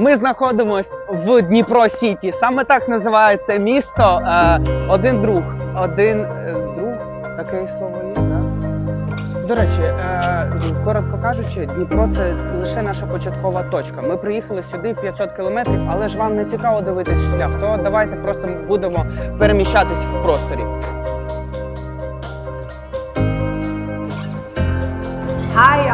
Ми знаходимось в Дніпро Сіті. Саме так називається місто. Е, один друг. Один е, друг. Таке слово є, да? До речі, е, коротко кажучи, Дніпро це лише наша початкова точка. Ми приїхали сюди 500 кілометрів, але ж вам не цікаво дивитись шлях. То давайте просто будемо переміщатись в просторі.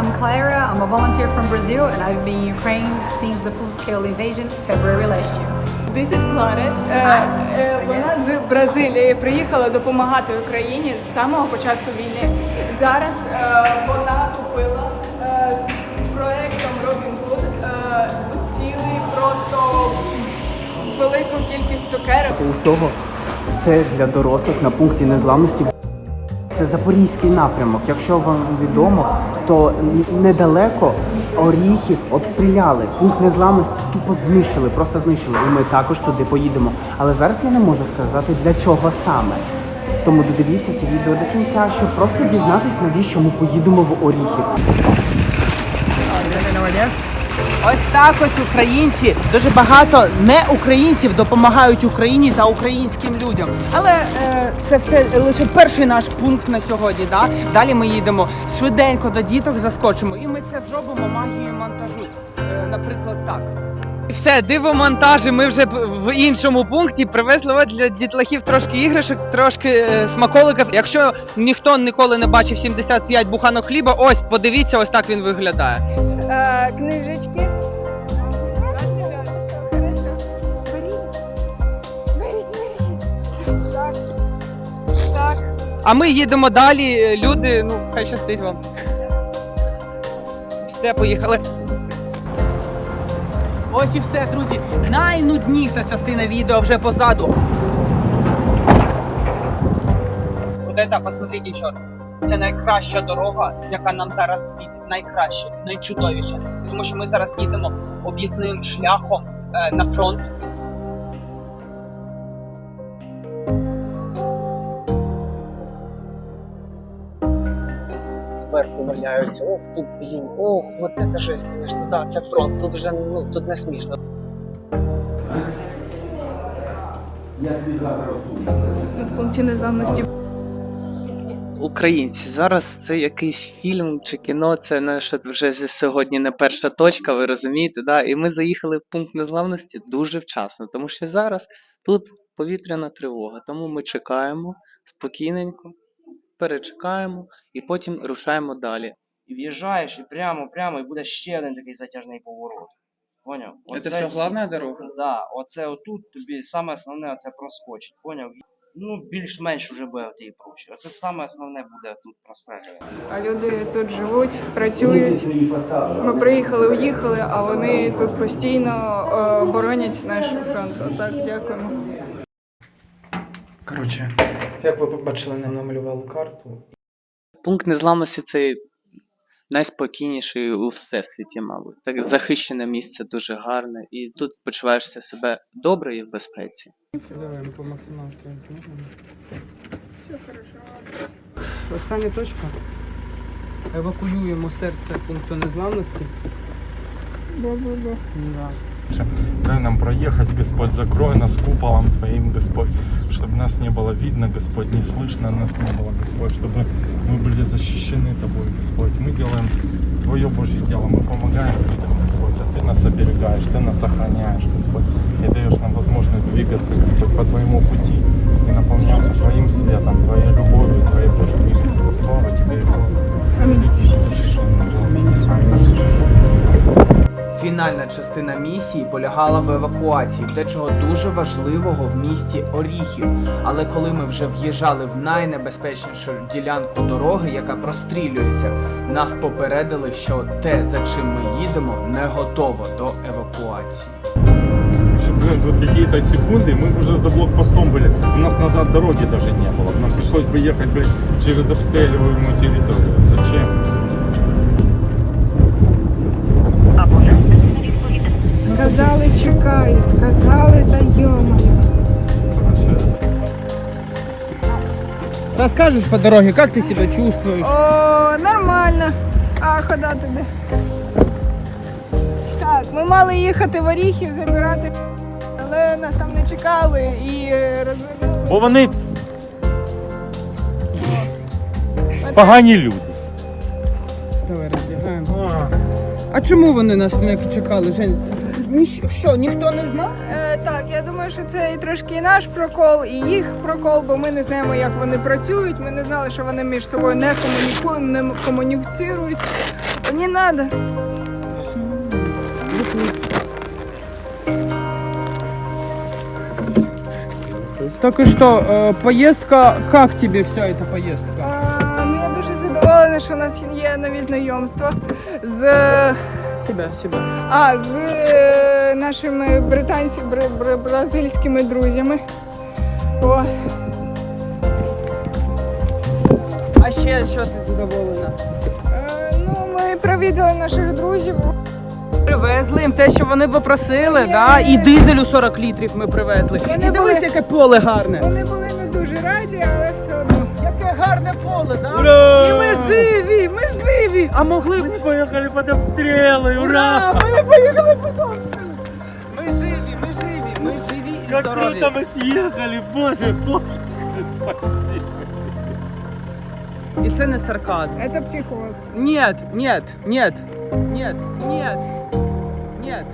I'm Clara. I'm a volunteer from Brazil and I've been in Ukraine since the full-scale invasion February last year. This is Clara. Е, е, Вона з Бразилії приїхала допомагати Україні з самого початку війни. Зараз е, вона купила з проектом Robin Hood цілий просто велику кількість цукерок. У того це для дорослих на пункті незламності. Це запорізький напрямок. Якщо вам відомо, то недалеко Оріхів обстріляли. Пункт незламності тупо знищили, просто знищили. І ми також туди поїдемо. Але зараз я не можу сказати для чого саме. Тому додивіться це відео до кінця, щоб просто дізнатись, навіщо ми поїдемо в Оріхів. Ось так ось українці, дуже багато не українців допомагають Україні та українським людям. Але е, це все лише перший наш пункт на сьогодні. Да? Далі ми їдемо швиденько до діток, заскочимо, і ми це зробимо магією монтажу. Е, наприклад, так. Все, диво монтажі. Ми вже в іншому пункті привезли от для дітлахів трошки іграшок, трошки е, смаколиків. Якщо ніхто ніколи не бачив 75 буханок хліба, ось подивіться, ось так він виглядає. Е, Книжечки. А ми їдемо далі. Люди, ну хай щастить вам. Все, поїхали. Ось і все, друзі. Найнудніша частина відео вже позаду. Вот это, посмотрите, чорт. Це найкраща дорога, яка нам зараз світить. Найкраща, найчудовіша. Тому що ми зараз їдемо об'їзним шляхом е, на фронт. Зверху валяються. Ох, тут, блін, ох, вот это жесть, конечно, да, це фронт. Тут вже ну тут не смішно. Ми в пункті незламності. Українці, зараз це якийсь фільм чи кіно, це наша вже зі сьогодні не перша точка, ви розумієте, да? І ми заїхали в пункт незламності дуже вчасно, тому що зараз тут повітряна тривога, тому ми чекаємо спокійненько, перечекаємо і потім рушаємо далі. і в'їжджаєш, і прямо, прямо, і буде ще один такий затяжний поворот. Поняв? Це все главна дорога? Да, оце отут тобі саме основне оце проскочить, поняв? Ну, більш-менш вже буде в тій прощі. Оце саме основне буде тут прострелювати. А люди тут живуть, працюють. Ми приїхали, уїхали, а вони тут постійно е, боронять наш фронт. Отак, дякуємо. Коротше, як ви побачили, нам намалювали карту. Пункт незламності це найспокійніший у всесвіті, мабуть. Так захищене місце дуже гарне, і тут почуваєшся себе добре і в безпеці. Давай по максималки Остання точка. Евакуюємо серце пункту незламності. Да. Дай нам проехать, Господь, закрой нас куполом Твоим, Господь, не было видно, Господь, не слышно нас не было, Господь, чтобы мы были защищены Тобой, Господь. Мы делаем Твое Божье дело, мы помогаем людям, Господь, а Ты нас оберегаешь, Ты нас охраняешь, Господь, и даешь нам возможность двигаться, Господь, по Твоему пути и наполняться Твоим светом, Твоей любовью, Твоей Божьей милостью. Слава Тебе и Аминь. Фінальна частина місії полягала в евакуації, дечого дуже важливого в місті Оріхів. Але коли ми вже в'їжджали в найнебезпечнішу ділянку дороги, яка прострілюється, нас попередили, що те, за чим ми їдемо, не готово до евакуації. Еще, блин, вот какие-то секунды, мы бы уже за блокпостом были. У нас назад дороги даже не было. Нам пришлось бы ехать, блин, через обстреливаемую территорию. Зачем? Чекаю, сказали, та йомаю. Расскажешь по дороге, как ты себя чувствуешь? О, нормально. А куди туди? Так, Ми мали їхати в Оріхів забирати, але нас там не чекали і е, розвернули. Бо вони погані люди. Давай роздягаємо. А чому вони нас не чекали, Жень? Що, ніхто не знав? Е, так, я думаю, що це і трошки і наш прокол, і їх прокол, бо ми не знаємо, як вони працюють. Ми не знали, що вони між собою не комунікують, не комуніцірують. Не треба. Так и что, э, поездка, как тебе вся эта поездка? А, ну, я дуже задоволена, що у нас є нові знайомства з, Себя, себя. а, з е, нашими британськими бра- бра- бразильськими друзями. О, А ще що ти задоволена? е, ну, ми провідали наших друзів. Привезли їм те, що вони попросили, да? і дизелю 40 літрів ми привезли. Вони і дивись, були- яке поле гарне. Вони були не дуже раді, але все гарне поле, да? Ура! І ми живі, ми живі! А могли б. Поїхали під обстріли, Ура! Ми поїхали потім! Ми живі, ми живі, ми живі і Как здорові. круто мы съехали, боже, боже, спасибо. І це не сарказм. Це психоз. Нет, нет, нет, нет, нет, нет.